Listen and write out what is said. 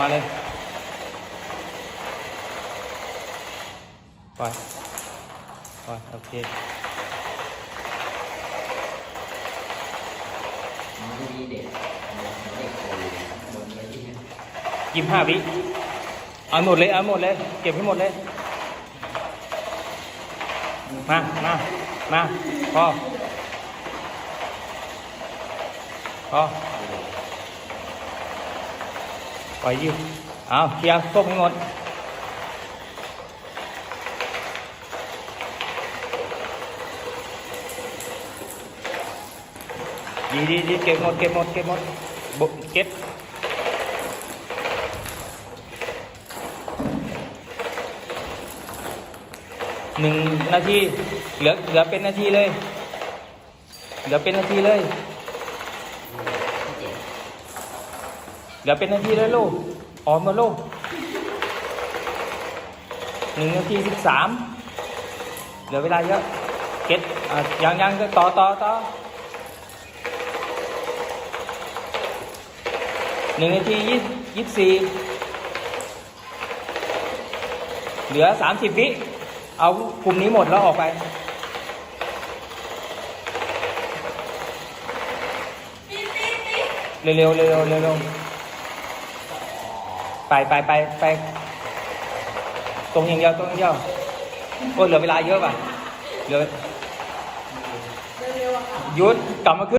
มาเลย ปล่อย ปล่อย โอเคมันไม่ดีเด็กเด็กโตหมดเลยที่นี่ยี่ห้าวิเอาหมดเลย เอาหมดเลย เก็บให้หมดเลย มา มา มา พอ พอ ปล่อยยืดเอาเคลียร์ส้มให้หมดดีดีดีเก็บหมด เก็บหมด เก็บหมดบุเก็บหนึ่งนาที เหลือเหลือเป็นนาทีเลย เหลือเป็นนาทีเลย เหลือเป็นนาทีเลยลูกออกมาลูกหนึ่งนาทีสิบสามเหลือเวลาเยอะเก็ตอะยังยังก็ต่อต่อต่อหนึ่งนาทียี่ยี่สี่เหลือสามสิบวิเอากลุ่มนี้หมดแล้วออกไปเร็วๆเร็วๆเร็วๆ ไปไปไปไป ตรงอย่างเดียวตรงอย่างเดียวโอ้เหลือเวลาเยอะป่ะเหลือหยุดกลับมาขึ้น